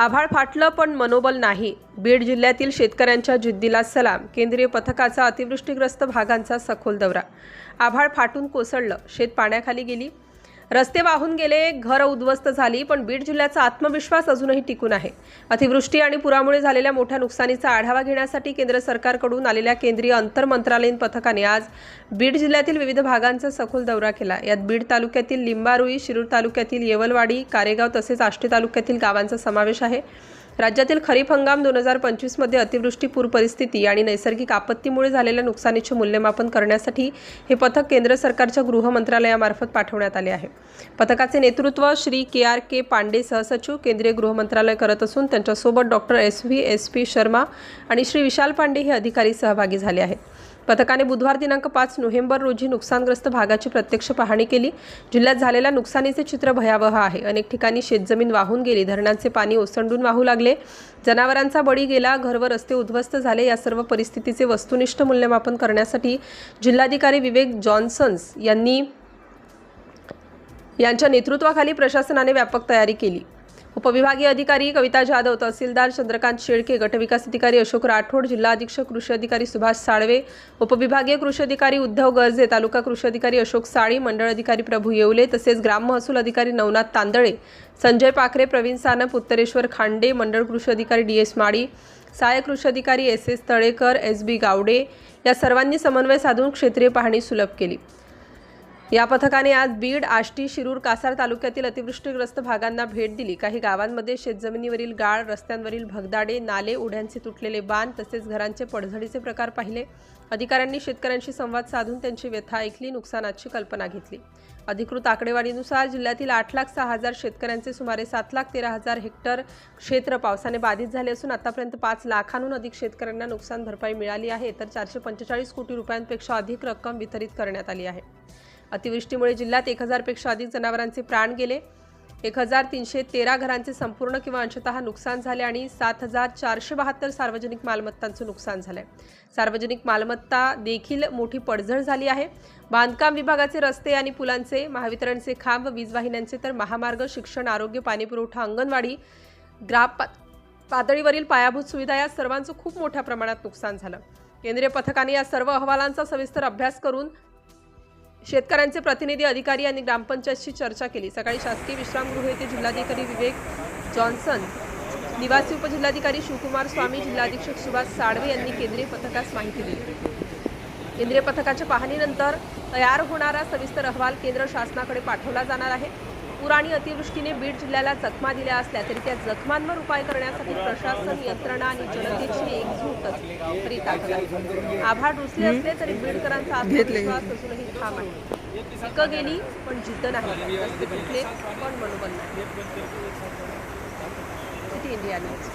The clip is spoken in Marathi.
आभाळ फाटलं पण मनोबल नाही. बीड जिल्ह्यातील शेतकऱ्यांच्या जिद्दीला सलाम. केंद्रीय पथकाचा अतिवृष्टीग्रस्त भागांचा सखोल दौरा. आभाळ फाटून कोसळलं. शेत पाण्याखाली गेली. रस्ते वाहून गेले घर उद्ध्वस्त झाली पण बीड जिल्ह्याचा आत्मविश्वास अजूनही टिकून आहे. अतिवृष्टी आणि पुरामुळे झालेल्या मोठ्या नुकसानीचा आढावा घेण्यासाठी केंद्र सरकारकडून आलेल्या केंद्रीय आंतरमंत्रालयीन पथकाने आज बीड जिल्ह्यातील विविध भागांचा सखोल दौरा केला. यात बीड तालुक्यातील लिंबारुई शिरूर तालुक्यातील येवलवाडी कारेगाव तसेच आष्टी तालुक्यातील गावांचा समावेश आहे. राज्यातील खरीप हंगाम दोन हजार पंचवीसमध्ये अतिवृष्टी पूर परिस्थिती आणि नैसर्गिक आपत्तीमुळे झालेल्या नुकसानीचे मूल्यमापन करण्यासाठी हे पथक केंद्र सरकारच्या गृह मंत्रालयामार्फत पाठवण्यात आले आहे. पथकाचे नेतृत्व Shri K R K Pandey सहसचिव केंद्रीय गृह मंत्रालय करत असून त्यांच्यासोबत doctor S V S P Sharma आणि श्री विशाल पांडे हे अधिकारी सहभागी झाले आहेत. पथकाने बुधवार दिनांक पाच नोव्हेंबर रोजी नुकसानग्रस्त भागाची प्रत्यक्ष पाहणी केली. जिल्ह्यात झालेल्या नुकसानीचे चित्र भयावह आहे. अनेक ठिकाणी शेतजमीन वाहून गेली. धरणांचे पाणी ओसंडून वाहू लागले. जनावरांचा बळी गेला. घर व रस्ते उद्ध्वस्त झाले. या सर्व परिस्थितीचे वस्तुनिष्ठ मूल्यमापन करण्यासाठी जिल्हाधिकारी विवेक जॉन्सन्स यांनी यांच्या नेतृत्वाखाली प्रशासनाने व्यापक तयारी केली. उपविभागीय अधिकारी कविता जाधव तहसीलदार चंद्रकांत शेळके गटविकास अधिकारी अशोक राठोड जिल्हा अधीक्षक कृषी अधिकारी सुभाष साळवे उपविभागीय कृषी अधिकारी उद्धव गर्जे तालुका कृषी अधिकारी अशोक साळी मंडळ अधिकारी प्रभू येवले तसेच ग्राम महसूल अधिकारी नवनाथ तांदळे संजय पाखरे प्रवीण सानप उत्तरेश्वर खांडे मंडळ कृषी अधिकारी डी एस माळी सहाय्यक कृषी अधिकारी S S Talekar S B Gawade या सर्वांनी समन्वय साधून क्षेत्रीय पाहणी सुलभ केली. या पथकाने आज बीड आष्टी शिरूर कासार तालुक्यातील अतिवृष्टीग्रस्त भागांना भेट दिली. काही गावांमध्ये शेतजमिनीवरील गाळ रस्त्यांवरील भगदाडे नाले उड्यांचे तुटलेले बांध तसेच घरांचे पडझडीचे प्रकार पाहिले. अधिकाऱ्यांनी शेतकऱ्यांशी संवाद साधून त्यांची व्यथा ऐकली नुकसानाची कल्पना घेतली. अधिकृत आकडेवारीनुसार जिल्ह्यातील आठ लाख सहा हजार शेतकऱ्यांचे सुमारे सात लाख तेरा हजार हेक्टर क्षेत्र पावसाने बाधित झाले असून आतापर्यंत पाच लाखांहून अधिक शेतकऱ्यांना नुकसान भरपाई मिळाली आहे. तर चारशे पंचेचाळीस कोटी रुपयांपेक्षा अधिक रक्कम वितरित करण्यात आली आहे. अतिवृष्टीमुळे जिल्ह्यात एक हजारपेक्षा अधिक जनावरांचे प्राण गेले. एक हजार तीनशे तेरा घरांचे संपूर्ण किंवा अंशतः नुकसान झाले आणि सात हजार चारशे बहात्तर सार्वजनिक मालमत्तांचं नुकसान झालंय. सार्वजनिक मालमत्ता देखील मोठी पडझड झाली आहे. बांधकाम विभागाचे रस्ते आणि पुलांचे महावितरणचे खांब वीज वाहिन्यांचे तर महामार्ग शिक्षण आरोग्य पाणीपुरवठा अंगणवाडी ग्राम पा- पातळीवरील पायाभूत सुविधा या सर्वांचं खूप मोठ्या प्रमाणात नुकसान झालं. केंद्रीय पथकाने या सर्व अहवालांचा सविस्तर अभ्यास करून शेतकऱ्यांचे प्रतिनिधी अधिकारी यांनी ग्रामपंचायतशी चर्चा केली. सकाळी शासकीय विश्रामगृह येथे जिल्हाधिकारी विवेक जॉन्सन निवासी उपजिल्हाधिकारी शिवकुमार स्वामी जिल्हाधीक्षक सुभाष साळवे यांनी केंद्रीय पथकास माहिती दिली. केंद्रीय पथकाच्या पाहणीनंतर तयार होणारा सविस्तर अहवाल केंद्र शासनाकडे पाठवला जाणार आहे. पूर आणि अतिवृष्टीने बीड जिल्ह्याला जखमा दिल्या असल्या तरी त्या जखमांवर उपाय करण्यासाठी प्रशासन यंत्रणा आणि जनतेची एकजूट खरी ताकद आभाळ रुसले असले तरी बीडकरांचा आत्मविश्वास अजूनही ठाम आहे. पिकं गेली पण जिद्द नाही. पण मनोबल नाही. India news.